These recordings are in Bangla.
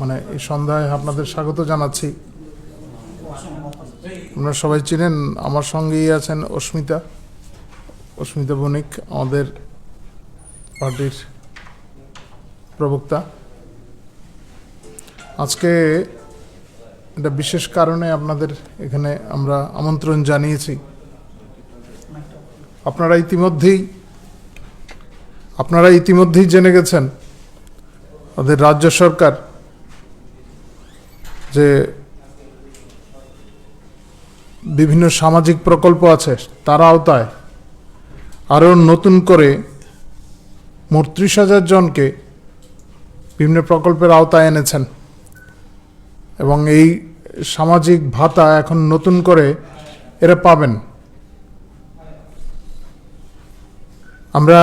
মানে এই সন্ধ্যায় আপনাদের স্বাগত জানাচ্ছি। আপনারা সবাই চিনেন, আমার সঙ্গেই আছেন অস্মিতা অস্মিতা বণিক আমাদের পার্টির প্রবক্তা। আজকে একটা বিশেষ কারণে আপনাদের এখানে আমরা আমন্ত্রণ জানিয়েছি। আপনারা ইতিমধ্যেই আপনারা ইতিমধ্যেই জেনে গেছেন, আমাদের রাজ্য সরকার যে বিভিন্ন সামাজিক প্রকল্প আছে তার আওতায় আরও নতুন করে মোট ত্রিশ হাজার জনকে বিভিন্ন প্রকল্পের আওতায় এনেছেন। এবং এই সামাজিক ভাতা এখন নতুন করে এরা পাবেন। আমরা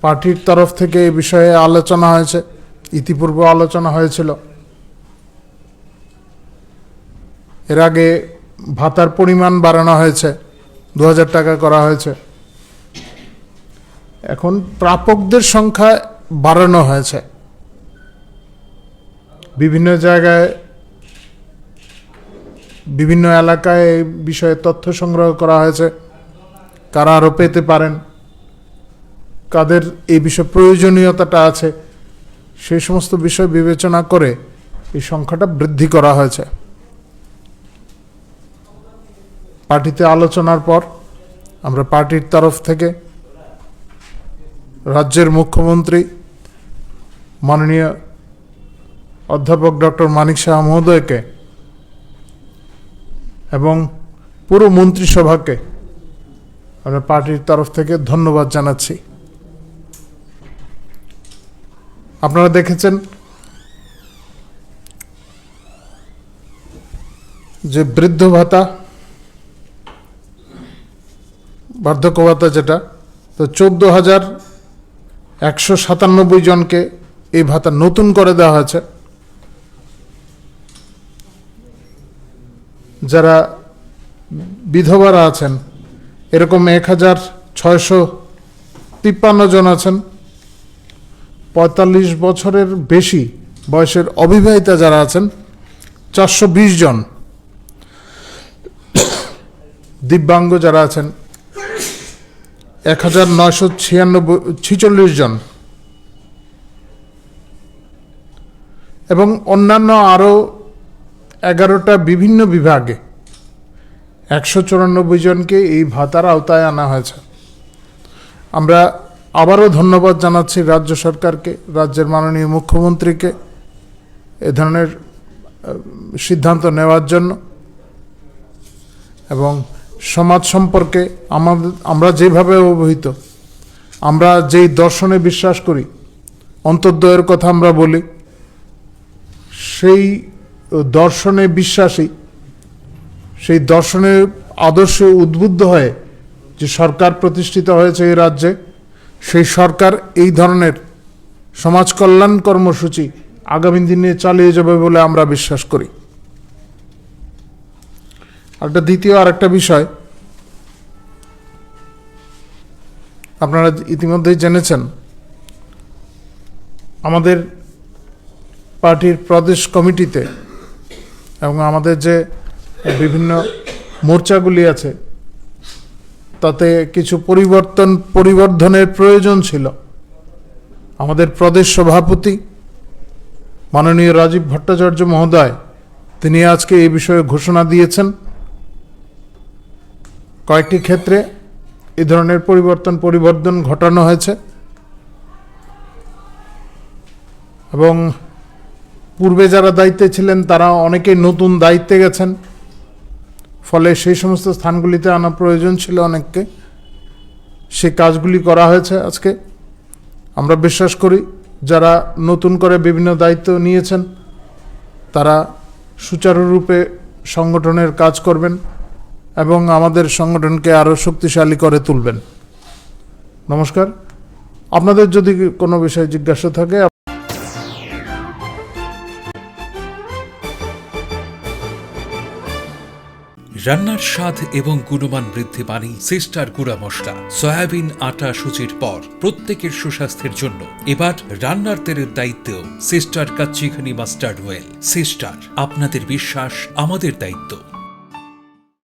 পার্টির তরফ থেকে এই বিষয়ে আলোচনা হয়েছে ইতিপূর্বে আলোচনা হয়েছিল। এর আগে ভাতার পরিমাণ বাড়ানো হয়েছে দু হাজার টাকা করা হয়েছে। এখন প্রাপকদের সংখ্যা বাড়ানো হয়েছে। বিভিন্ন জায়গায়, বিভিন্ন এলাকায় এই বিষয়ে তথ্য সংগ্রহ করা হয়েছে। কারা আরও পেতে পারেন? কাদের এই বিষয়ে প্রয়োজনীয়তাটা আছে? সেই সমস্ত বিষয় বিবেচনা করে এই সংখ্যাটা বৃদ্ধি করা হয়েছে। পার্টিতে আলোচনার পর আমরা পার্টির তরফ থেকে রাজ্যের মুখ্যমন্ত্রী মাননীয় অধ্যাপক ডক্টর মানিক শাহ মহোদয়কে এবং পুরো মন্ত্রিসভাকে আমরা পার্টির তরফ থেকে ধন্যবাদ জানাচ্ছি। আপনারা দেখেছেন যে বৃদ্ধ ভাতা বার্ধক্য ভাতা যেটা, তো চোদ্দ হাজার একশো সাতানব্বই জনকে এই ভাতা নতুন করে দেওয়া হয়েছে। যারা বিধবারা আছেন, এরকম এক হাজার ছয়শো তিপ্পান্ন জন আছেন। পঁয়তাল্লিশ বছরের বেশি বয়সের অবিবাহিতা যারা আছেন, চারশো বিশ জন। দিব্যাঙ্গ যারা আছেন এক হাজার নয়শো ছিয়ানব্বই, ছিচল্লিশ জন। এবং অন্যান্য আরও এগারোটা বিভিন্ন বিভাগে একশো চুরানব্বই জনকে এই ভাতার আওতায় আনা হয়েছে। আমরা আবারও ধন্যবাদ জানাচ্ছি রাজ্য সরকারকে, রাজ্যের মাননীয় মুখ্যমন্ত্রীকে এ ধরনের সিদ্ধান্ত নেওয়ার জন্য। এবং সমাজ সম্পর্কে আমাদের, আমরা যেভাবে অবহিত, আমরা যেই দর্শনে বিশ্বাস করি, অন্তর্দয়ের কথা আমরা বলি, সেই দর্শনে বিশ্বাসী, সেই দর্শনের আদর্শে উদ্বুদ্ধ হয়ে যে সরকার প্রতিষ্ঠিত হয়েছে এই রাজ্যে, সেই সরকার এই ধরনের সমাজ কল্যাণ কর্মসূচি আগামী দিনে চালিয়ে যাবে বলে আমরা বিশ্বাস করি। একটা দ্বিতীয়, আরেকটা বিষয়। আপনারা ইতিমধ্যেই জেনেছেন, আমাদের পার্টির প্রদেশ কমিটিতে এবং আমাদের যে বিভিন্ন মোর্চাগুলি আছে, তাতে কিছু পরিবর্তন, পরিবর্ধনের প্রয়োজন ছিল। আমাদের প্রদেশ সভাপতি মাননীয় রাজীব ভট্টাচার্য মহোদয়, তিনি আজকে এই বিষয়ে ঘোষণা দিয়েছেন। কয়েকটি ক্ষেত্রে এ ধরনের পরিবর্তন পরিবর্তন ঘটানো হয়েছে। এবং পূর্বে যারা দায়িত্বে ছিলেন, তারা অনেকেই নতুন দায়িত্বে গেছেন। ফলে সেই সমস্ত স্থানগুলিতে আনা প্রয়োজন ছিল অনেককে। সেই কাজগুলি করা হয়েছে আজকে। আমরা বিশ্বাস করি, যারা নতুন করে বিভিন্ন দায়িত্ব নিয়েছেন, তারা সুচারুরূপে সংগঠনের কাজ করবেন। এবং আমাদের সংগঠনকে আরও শক্তিশালী করে তুলবেন। নমস্কার। আপনাদের যদি কোনো বিষয়ে জিজ্ঞাসা থাকে, রান্নার স্বাদ এবং গুণমান বৃদ্ধি পানি সিস্টার গুঁড়া মশলা, সয়াবিন আটা সুজির পর প্রত্যেকের সুস্বাস্থ্যের জন্য। এবার রান্নার তেলের দায়িত্বেও সিস্টার কাচ্চিখানি মাস্টার্ড ওয়েল, সিস্টার। আপনাদের বিশ্বাস আমাদের দায়িত্ব।